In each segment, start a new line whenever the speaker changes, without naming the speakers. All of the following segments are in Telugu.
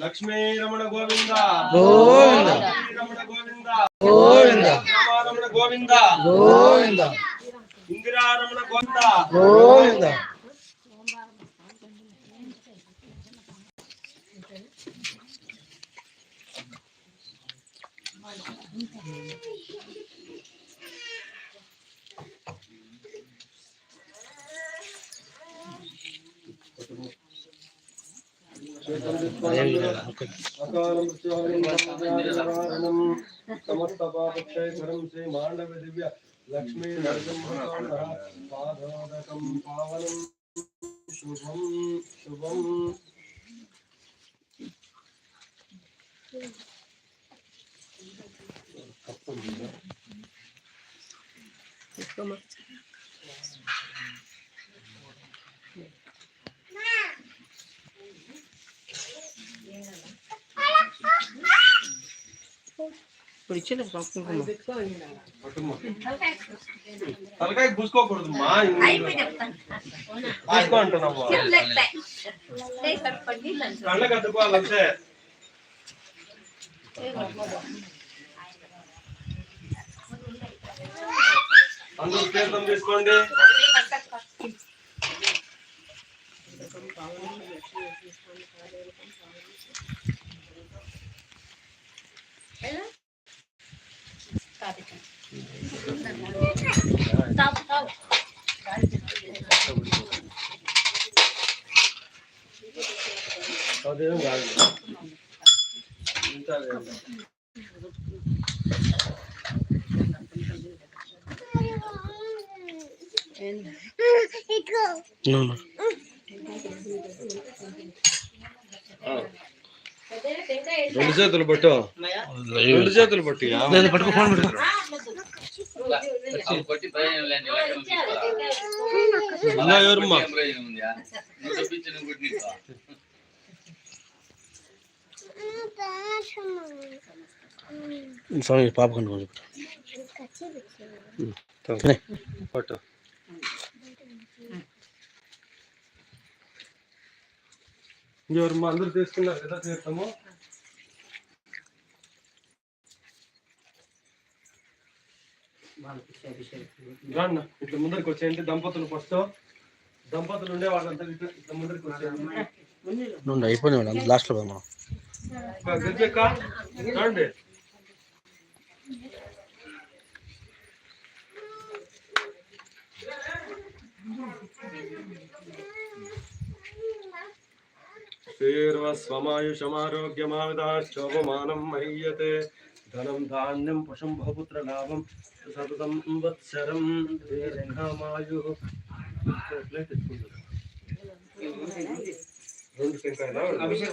లక్ష్మీ రమణ గోవింద.
గోవింద.
రమణ గోవింద.
గోవింద.
రమణ గోవింద.
గోవింద.
ఇందిరా రమణ గోవింద.
గోవింద.
समस्तपापक्षयकरं श्रीमाण्डवदिव्य लक्ष्मी नरसिंहकाण्डः पादोदकं पावनं शुभं शुभम् Thank you.
ఇప్పుడు
పట్టుమ్మా. తలకాయ పూసుకోకూడదు పూసుకో అంటున్నావు అందరూ తీర్థం తీసుకోండి. అదేం కాదు. ఇంకా. రెండు చేతులు పట్టు. రెండు చేతులు పట్టు
పట్టుకో ఫోన్ పెట్టుకో.
ఇలా ఎవరమ్మా?
స్వామి పాప కనుక
పట్టు ఎవరమ్మా అందరూ తీసుకున్నారు కదా తీర్థము? ఇట్లా ముందరికి వచ్చేయండి. దంపతులు ఫస్ట్. దంపతులు ఉండే వాళ్ళంతా ఇట్లా ఇట్లా ముందరికి వచ్చేయండి.
మేడం. లాస్ట్లో పోదాం
का शोभम शीर्वस्वमायुषमारोग्यमाविदाश्चोपमानं मह्यते। धनं धान्यं पशुं बहुपुत्रलाभं सततं अभिषेक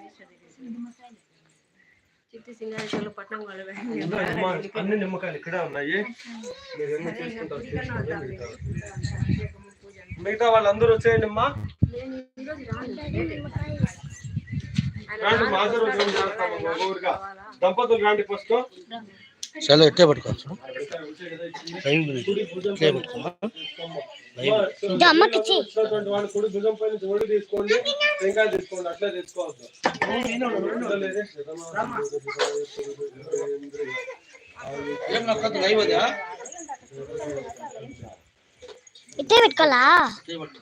చిట్టి సింగారేశ్వరంలో పట్నం వాళ్ళు
అమ్మా, అన్ని నిమ్మకాయలు ఇక్కడే ఉన్నాయి. మిగతా వాళ్ళందరూ వచ్చేయండి అమ్మా. రండి ఊరుగా. దంపతులు రండి ఫస్ట్.
చాలా ఎట్టే పట్టుకోవచ్చు? లైవ్ ఎట్లే పెట్టుకోమా
ఇట్టే పెట్టుకోవాలా?
చూపించు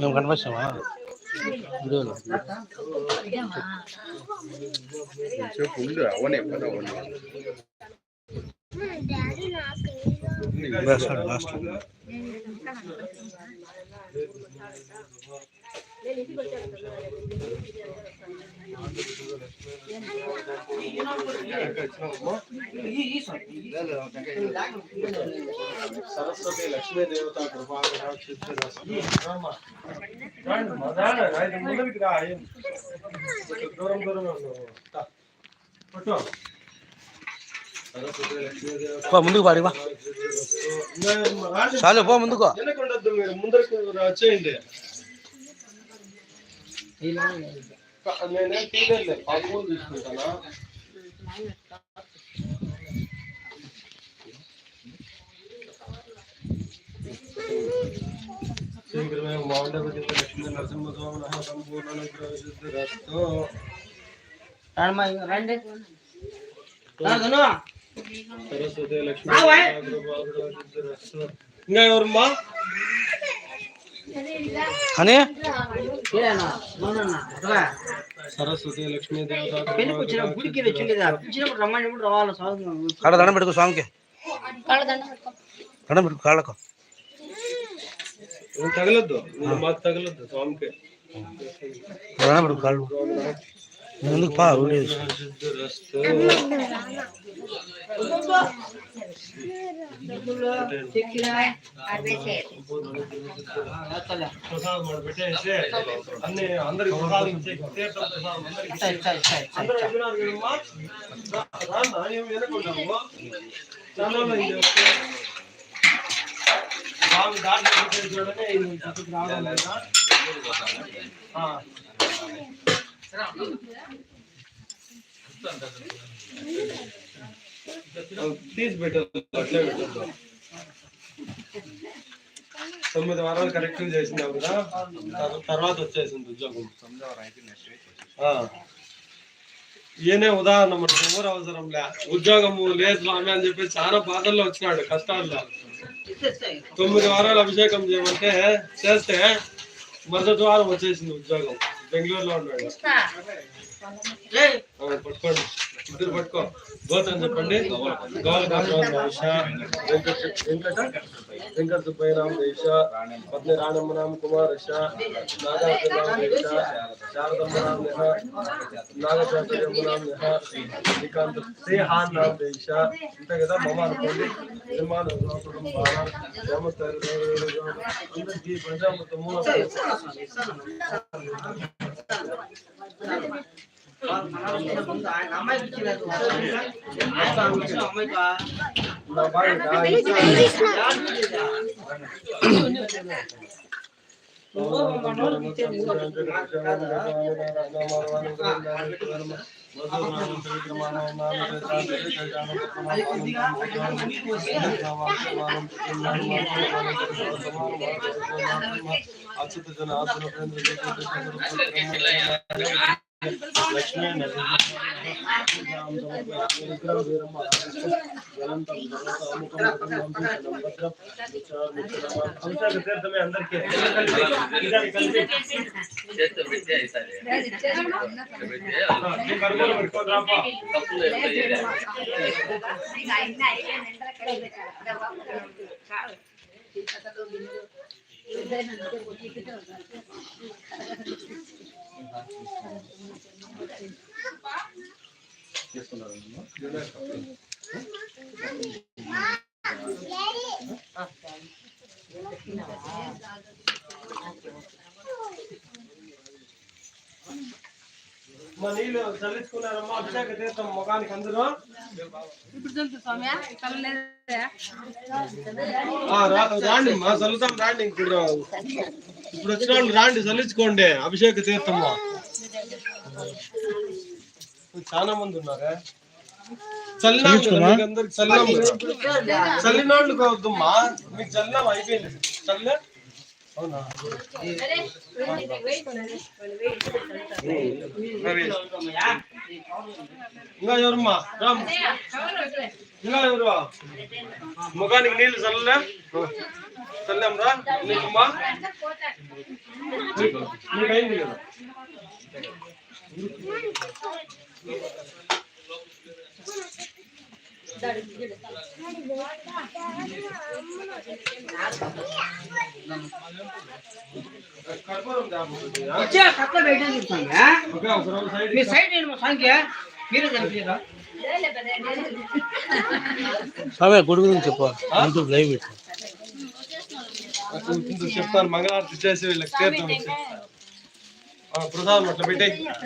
మేము కనిపిస్తామా వీడియోలో లాస్ట్ లాస్ట్
సరస్వతి లక్ష్మీ దేవత కృపా దూరం దూరం
పో ముందుకు పాడివా
రాండి.
చాలు పో ముందుకు
ముందరకు వచ్చేయండి తీయలేదు పాపం తీసుకుంటానా శీఘ్రమే మాండవతి లక్ష్మీ నరసింహస్వామి నమ సంపూర్ణ అనుగ్రహసిద్ధిరస్తు. సరస్వతి లక్ష్మీ అనుగ్రహసిద్ధిరస్తు. ఇంకా ఎవరమ్మా
అని
సరస్వతి లక్ష్మీ దేవత
కాడ దండం పెట్టుకో స్వామికి. దండం పెట్టుకో. కాళ్ళకు.
నువ్వు తగలొద్దు. నువ్వు మాకు తగలొద్దు స్వామికి.
దండం పెట్టుకో కాళ్ళు. ముందుకు పా వీడియో తీసుకో.
తీసి అట్లే పెట్టద్దు తొమ్మిది వారాలు కరెక్ట్ చేసినావు కదా? తర్వాత వచ్చేసింది ఉద్యోగం. ఆ. ఈయనే ఉదాహరణ మనకు ఎవరు అవసరం లే ఉద్యోగము లేదు స్వామి అని చెప్పి చాలా బాధల్లో వచ్చినాడు కష్టాల్లో. తొమ్మిది వారాలు అభిషేకం చేయమంటే చేస్తే మరుసటి వారం వచ్చేసింది ఉద్యోగం. బెంగళూరులో ఉన్నాడు ಇದ್ರ ಪಟ್ಕೋ ಗೋತಂದ್ರ ಪಂಡಿತ್ ಗೋಲ್ ಗಾಂಧಿ ಮಹೇಶ ವೆಂಕಟ ವೆಂಕಟ ವೆಂಕಟ ಸುಬ್ಬಯ್ಯರಾಮ್ ದೇಶ ಮತ್ತೆ ರಾಣಮ್ಮ ರಾಮ್ ಕುಮಾರ್ ಶ ನಾಗಾರ್ಜುನ ರಾಮ್ ದೇಶ ಶಾರದಮ್ಮ ರಾಮ್ ನೆಹ ನಾಗಚಾತುರ್ಯಮ್ಮ ರಾಮ್ ನೆಹ ಶ್ರೀಕಾಂತ್ ಶ್ರೀಹಾನ್ ರಾಮ್ ದೇಶ ಇಂತ ಕದ ಮಮ ಅನ್ಕೊಂಡು ನಿರ್ಮಾಣ ಕುಟುಂಬ ಗ್ರಾಮಸ್ಥರ ಅಂದ್ರೆ ಈ ಪಂಜಾಬ್ ಮತ್ತು ಮೂಲ అచ్యుత జన లక్ష్మీ लक्ष्मी మా నీళ్ళు చల్లించుకున్నారమ్మా అభిషేక తీర్థం ముఖానికి అందరూ రాండి మా చల్లుతాం రాండి ఇప్పుడు ఇప్పుడు వచ్చిన వాళ్ళు రాండి చల్లించుకోండి అభిషేక తీర్థము చాలా మంది ఉన్నారా చల్లినాం కదా, మీకు అందరికి చల్లినాం కదా. చల్లిన వాళ్ళు కావద్దమ్మా మీకు చల్లినాం అయిపోయింది చల్లే అవునా ఇంకా ఎవరమ్మా రామ్ ఇలా ఎవరు ముఖానికి నీళ్ళు చల్లలే చల్లాం రా నీకమ్మా నీకు నీకు అయింది కదా
మీ సైడ్ సంఖ్య మీరే చనిపోయారా
స్వామి గుడి గురించి చెప్పు. లైవ్ పెట్టు.
చెప్తాను. మంగళారతి చేసి వీళ్ళకి తీర్థం ఇచ్చి. ఆ, ప్రసాదం అట్లా పెట్టేయి.